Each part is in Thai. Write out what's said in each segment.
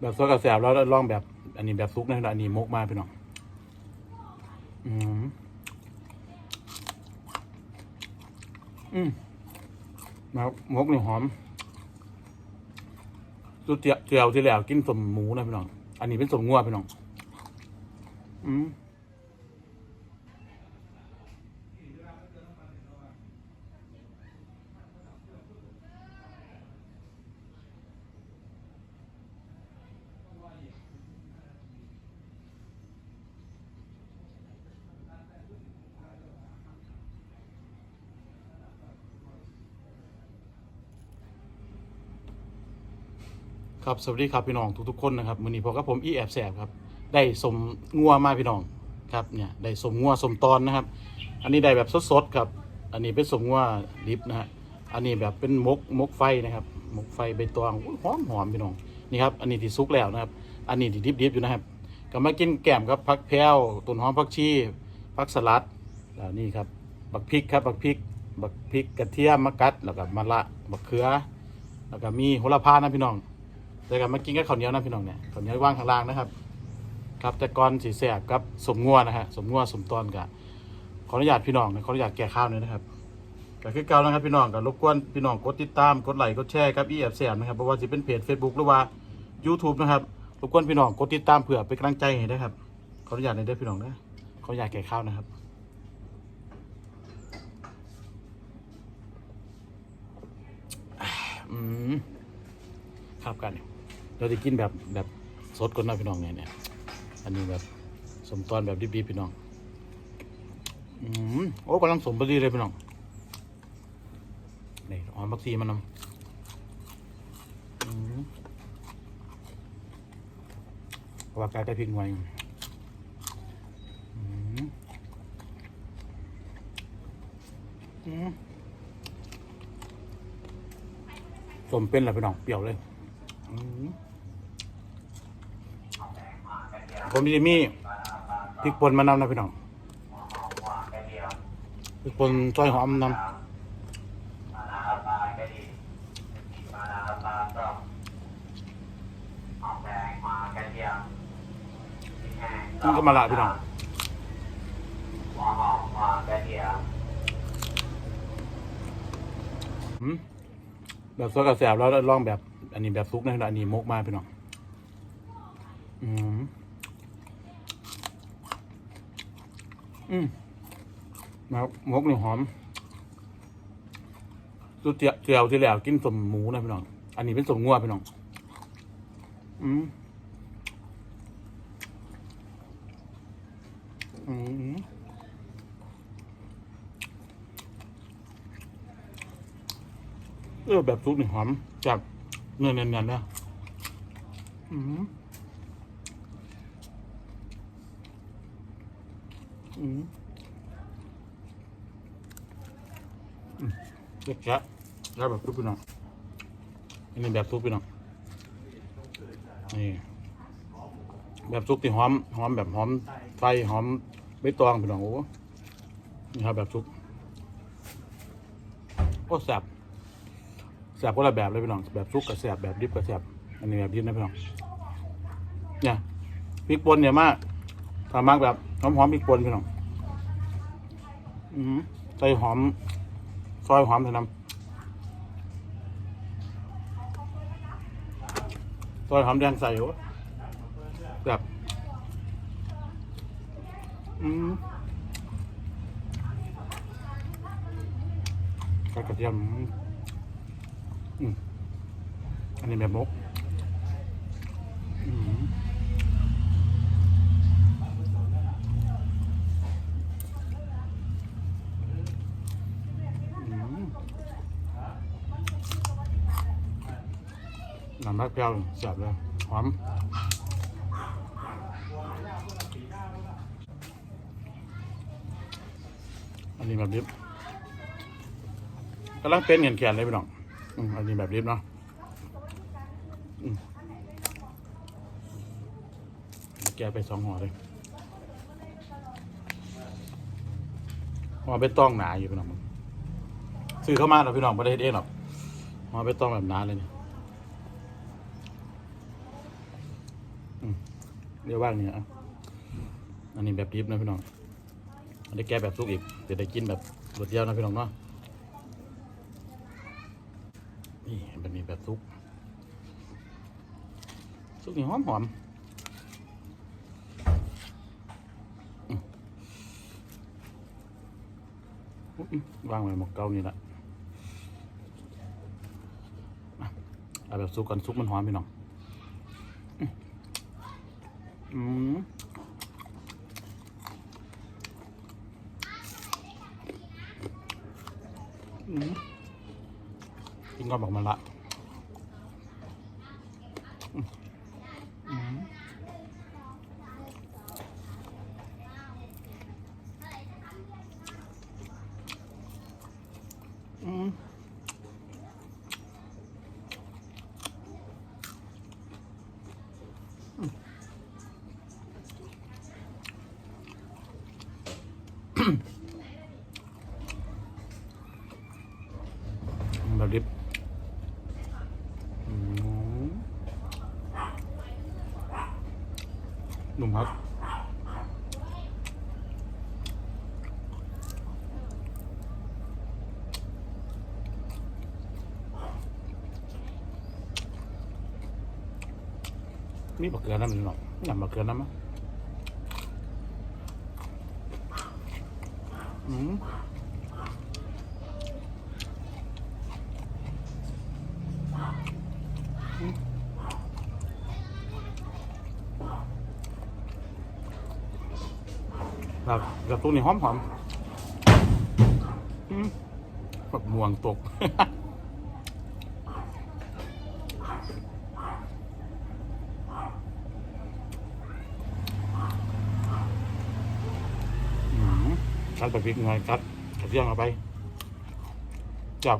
แบบซอสกระแสบแล้วลองแบบ อันนี้แบบซุกนะอันนี้มกมากพี่น้องอืมอืมนะครับมกนี่หอมสุดเจียวเจียวที่แล้วกินสมหมูนะพี่น้อง อันนี้เป็นสมงัวพี่น้อง อืม ครับสวัสดีครับพี่น้องทุกๆคนนะครับมือนี้พอกับผมอีแอบแสบครับ ได้สมงัวมาพี่น้องครับเนี่ยได้สมงัวสมตอนนะครับ อันนี้ได้แบบสดๆครับ อันนี้เป็นสมงัวดิบนะฮะอันนี้แบบเป็นมกมกไฟนะครับมกไฟใบตองหอมหอมพี่น้องนี่ครับอันนี้ที่ซุกแล้วนะครับ อันนี้ที่ดิบๆอยู่นะครับก็มากินแกมครับผักแพรวต้นหอมผักชีผักสลัดแล้วนี่ครับบักพริกครับบักพริกบักพริกกระเทียมมะกัดแล้วก็มะละบักเขือ แล้วก็มีโหระพานะพี่น้อง แต่กันมากินกับข้าวเหนียวนะพี่น้องเนี่ยข้าวเหนียวว่างข้างล่างนะครับ ครับแต่ก่อนสีแสบกับสมงัวนะฮะสมงัวสมตอนกับขออนุญาตพี่น้องนะขออนุญาตแก่ข้าวหน่อยนะครับก็คือเก่านะครับพี่น้องก็รบกวนพี่น้องกดติดตามกดไลค์กดแชร์ครับอีแอบแสบนะครับเพราะว่าจะเป็นเพจ Facebook หรือว่า YouTube นะครับรบกวนพี่น้องกดติดตามเผื่อเป็นกำลังใจให้นะครับขออนุญาตในเด้อพี่น้องนะขออนุญาตแก่ข้าวนะครับอืมครับกันเเราจะกินแบบแบบสดก่อนนะพี่น้องเนี่ยเนี่ยอันนี้แบบสมตอนแบบดิบๆพี่น้องอืมโอ้กำลังสมพอดีเลยพี่น้องนี่หอมบักซีมันนำว่ากายได้พริกหน่วยสมเป็นแหละพี่น้องเปรี้ยวเลย อืม ผมจะมีพริกป่นมานำนะพี่น้องพริกป่นซอยหอมนำนี่ก็มาละพี่น้องแบบซอสกระแสบแล้วลองแบบ อันนี้แบบซุกนะพี่น้องอันนี้มกมากพี่น้องอืม อืมนะครับมกนี่หอมสุดเจียวเจียวที่แล้วกินสมหมูนะพี่น้อง อันนี้เป็นสมงัวพี่น้อง อืมอืมเออแบบซุปนี่หอมจากเนื้อเนียนๆนะอืม อืมอืมเด็กแกะแล้วแบบซุปพี่น้องอันนี้แบบซุปพี่น้องนี่แบบซุปที่หอมหอมแบบหอมไฟหอมใบตองพี่น้องโอ้นี่ครับแบบซุปโอ้แซบแซ่บคนละแบบเลยพี่น้องแบบซุปกับแซบแบบดิบกับแซบอันนี้แบบดิบนะพี่น้องเนี่ยพริกป่นเนี่ยมาก ทำมากแบบหอมหอมๆพริกป่นพี่น้องอืมใส่หอม ซอยหอมใส่น้ำซอยหอมแดงใส่โอ้แบบอืมกระเทียมอืมอันนี้แบบมกอืม อืม น้ำพักเปรี้ยวแซ่บเลยหอมอันนี้แบบดิบกำลังเป็นเห็นแขนเลยพี่น้องอันนี้แบบดิบเนาะแกไปสองห่อเลยห่อไปต้องหนาอยู่พี่น้องซื้อเข้ามาเราพี่น้องไม่ได้เฮ็ดเองหรอกมาไปต้องแบบนั้นเลยเนี่ย เรียกว่าอย่างเนี้ยอะอันนี้แบบดิบนะพี่น้อง อันนี้แกะแบบสุกอีกจะได้กินแบบรสเดียวนะพี่น้องเนาะ นี่แบบนี้แบบซุกซุกนี่หอมหอมวางไว้หมกเกานี่แหละเอาแบบซุกกันซุกมันหอมพี่น้องอืม อืมอืมกินก่อนบอกมันละอืมอืมอืมแบบดิบ อืมหนุ่มครับ มีบักเกลือน้ำหนึ่งหรอกยำบักเกลือน้ำมั้ยอืมแบบแบบตัวนี้หอมหอมอืมแบบม่วงตก อืม กัดไปพริกหน่อยกัดกระเทียมเอาไปจับ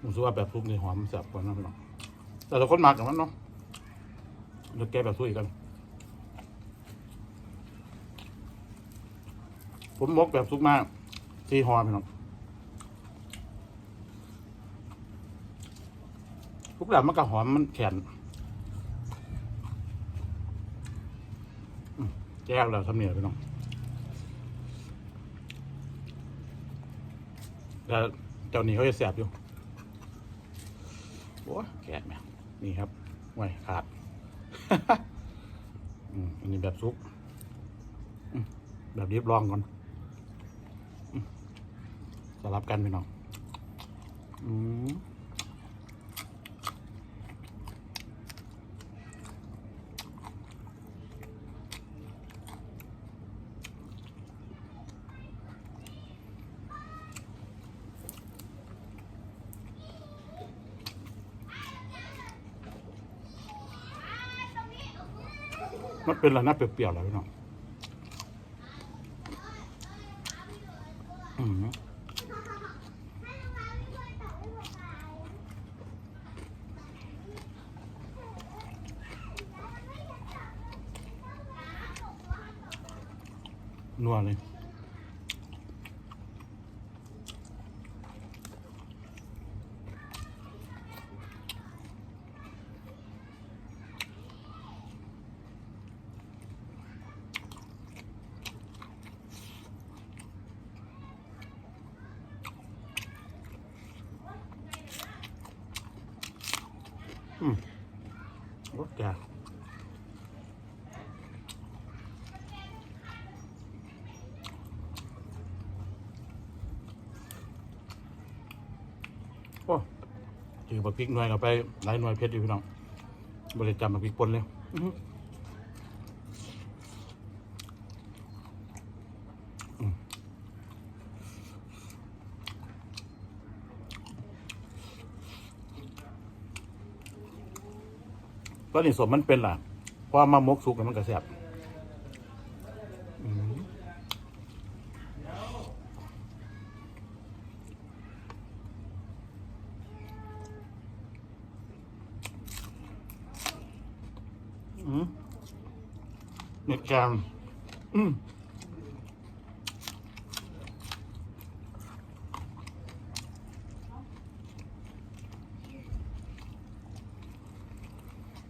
ผมคิดว่าแบบซุปนี่หอมแซ่บกว่านะพี่น้องแต่เราคนมากกับมันเนาะเดี๋ยวแกะแบบซุปอีกกัน ผมมกแบบซุปมากซีฮอพี่น้องทุกแบบมันก็หอมมันแข็งแจ้วแล้วทำเนียพี่น้องแต่เจ้านี้เขาจะแสบอยู่โอ้แกะแม่นี่ครับไว้ขาดอันนี้แบบซุปแบบรีบลองก่อน ลับกันพี่น้องอืมมันเป็นอะไรนะเปรี้ยวๆแล้วพี่น้อง อืม นัวเลยอืมรสแก่ โอ้ถือ บักพริกหน่วยเราไปหลายหน่วยเพชรอยู่พี่น้องบริจำบักพริกป่นเลยอื้อหืออืมก็นี่สมมันเป็นล่ะเพราะว่ามามกสุกแล้วมันกระแสบ เม็ดแกมอืม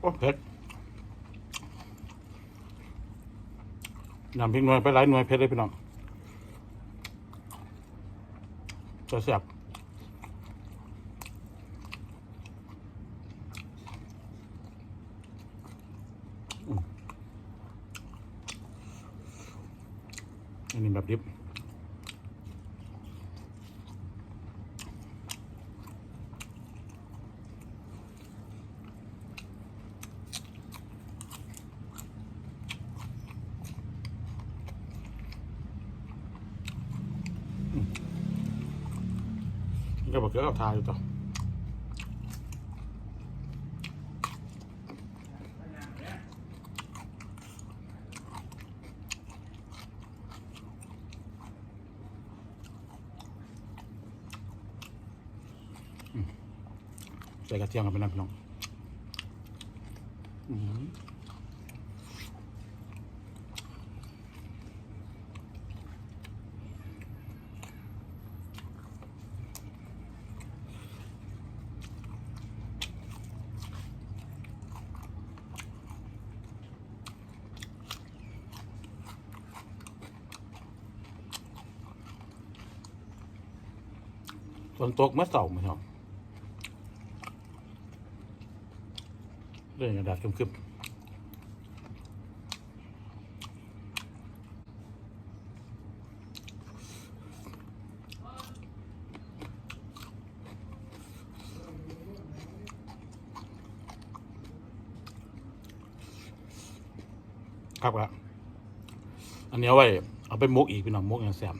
โอ้เผ็ดนำพริกหน่วยไปหลายหน่วยเผ็ดเลยพี่น้องจะแซ่บ อันนี้แบบดิบก็บอกเกี่ยวกับทาอยู่ต่อ ใส่กระเทียมกันไปนะพี่น้องอื้อหือฝนตกเมื่อเสาร์ไหมครับ เรื่องกระดาษคึมๆครับครับอันนี้เอาไว้เอาไปมุกอีกพี่น้องมุกอย่างแสบ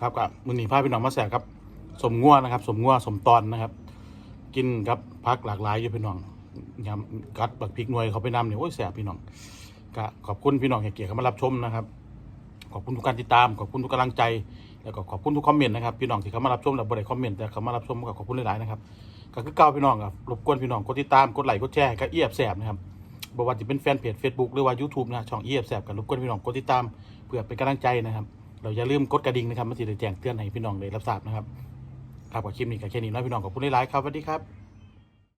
ครับครับมือหนีพาพี่น้องมาแสบครับ สมงัวนะครับ สมงัวสมตอนนะครับ กินกับพักหลากหลายอยู่พี่น้อง ยำกัดบักพริกหน่วยเขาไปนำเนี่ยโอ้ยแสบพี่น้องก็ขอบคุณพี่น้องเกียรติเข้ามารับชมนะครับ ขอบคุณทุกการติดตาม ขอบคุณทุกกำลังใจ แล้วก็ขอบคุณทุกคอมเมนต์นะครับพี่น้องที่เข้ามารับชมแล้วบริคอมเมนต์แต่เข้ามารับชมก็ขอบคุณหลายๆนะครับก็คือเก้าพี่น้องครับรบกวนพี่น้องกดติดตามกดไลค์กดแชร์ก็เอียบแสบนะครับบอกว่าจะเป็นแฟนเพจ Facebook หรือว่า YouTube นะช่องเอียบแสบกันรบกวนพี่น้องกดติดตามเพื่อเป็นกำลังใจนะครับ เราอย่าลืมกดกระดิ่งนะครับมันจะได้แจ้งเตือนให้พี่น้องได้รับทราบนะครับครับกับคลิปนี้กับแค่นี้นะพี่น้องขอบคุณหลายๆครับสวัสดีครับ